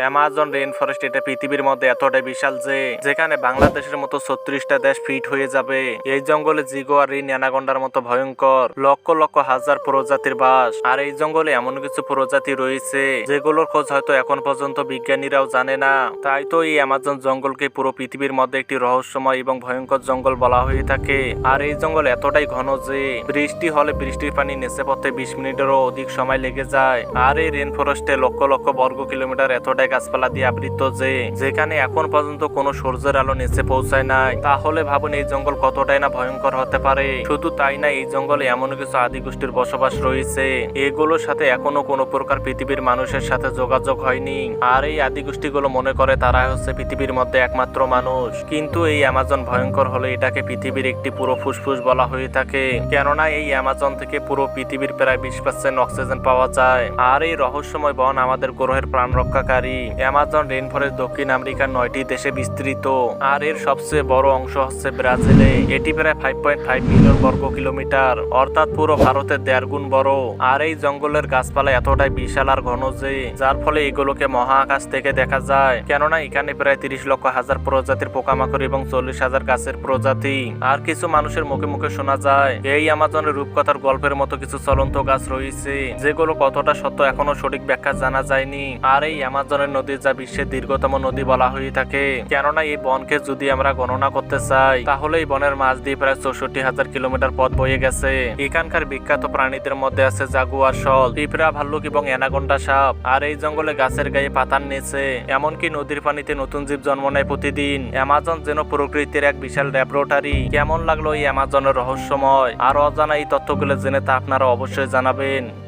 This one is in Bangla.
অ্যামাজন রেন ফরেস্ট এটা পৃথিবীর মধ্যে এতটাই বিশাল যে যেখানে বাংলাদেশের মতো ছত্রিশটা দেশ ফিট হয়ে যাবে। এই জঙ্গলে জিগো আর রিন অ্যানাগন্ডার মতো ভয়ঙ্কর। লক্ষ লক্ষ হাজার প্রজাতির বাস। আর এই জঙ্গলে এমন কিছু প্রজাতি রয়েছে, যেগুলোর খোঁজ হয়তো এখন পর্যন্ত বিজ্ঞানীরাও জানে না। তাই তো এই অ্যামাজন জঙ্গলকে পুরো পৃথিবীর মধ্যে একটি রহস্যময় এবং ভয়ঙ্কর জঙ্গল বলা হয়ে থাকে। আর এই জঙ্গল এতটাই ঘন যে বৃষ্টি হলে বৃষ্টির পানি নেচে পড়তে বিশ মিনিটেরও অধিক সময় লেগে যায়। আর এই রেন ফরেস্টে লক্ষ লক্ষ বর্গ কিলোমিটার এতটাই গাছপালা দিয়ে আবৃত যে, যেখানে এখন পর্যন্ত কোনো সূর্যের আলো নিচে পৌঁছায় নাই। তাহলে ভাবুন এই জঙ্গল কতটাই না ভয়ঙ্কর হতে পারে। শুধু তাই না, এই জঙ্গলে এমন কিছু আদি গোষ্ঠীর বসবাস রয়েছে। এগুলোর সাথে এখনও কোনো প্রকার পৃথিবীর মানুষের সাথে যোগাযোগ হয়নি। আর এই আদি গোষ্ঠীগুলো মনে করে তারা হচ্ছে পৃথিবীর মধ্যে একমাত্র মানুষ। কিন্তু এই অ্যামাজন ভয়ঙ্কর হলে এটাকে পৃথিবীর একটি পুরো ফুসফুস বলা হয়ে থাকে। কেননা এই অ্যামাজন থেকে পুরো পৃথিবীর প্রায় বিশ পার্সেন্ট অক্সিজেন পাওয়া যায়। আর এই রহস্যময় বন আমাদের গ্রহের প্রাণ রক্ষাকারী অ্যামাজন রেন ফরেস্ট দক্ষিণ আমেরিকার নয়টি দেশে বিস্তৃত। আর এর সবচেয়ে বড় অংশ হচ্ছে ব্রাজিলে। এটি প্রায় ফাইভ পয়েন্ট ফাইভ মিলিয়ন বর্গ কিলোমিটার। অর্থাৎ পুরো ভারতের দেড় গুণ বড়। আর এই জঙ্গলের গাছপালা এতটাই বিশাল আর ঘন যে, যার ফলে এগুলোকে মহাকাশ থেকে দেখা যায়। কেননা এখানে প্রায় তিরিশ লক্ষ হাজার প্রজাতির পোকামাকড় এবং চল্লিশ হাজার গাছের প্রজাতি। আর কিছু মানুষের মুখে মুখে শোনা যায়, এই আমাজনের রূপকথার গল্পের মতো কিছু চলন্ত গাছ রয়েছে, যেগুলো কতটা সত্য এখনও সঠিক ব্যাখ্যা জানা যায়নি। আর এই আমাজনের নদী যা বিশ্বের দীর্ঘতম নদী বলা হয়ে থাকে। কেননা এই বনকে যদি আমরা গণনা করতে চাই, তাহলে এই বনের মাঝ দিয়ে প্রায় চৌষট্টি হাজার কিলোমিটার পথ বয়ে গেছে। এখানকার বিখ্যাত প্রাণীদের মধ্যে আছে জাগুয়ার সল পিঁপড়া, ভাল্লুক এবং অ্যানাগন্ডা সাপ। আর এই জঙ্গলে গাছের গায়ে পাতার নিচে, এমনকি নদীর পানিতে নতুন জীব জন্ম নেয় প্রতিদিন। অ্যামাজন যেন প্রকৃতির এক বিশাল ল্যাবরেটরি। কেমন লাগল এই অ্যামাজনের রহস্যময় আর অজানা এই তথ্যগুলো জেনে তা আপনারা অবশ্যই জানাবেন।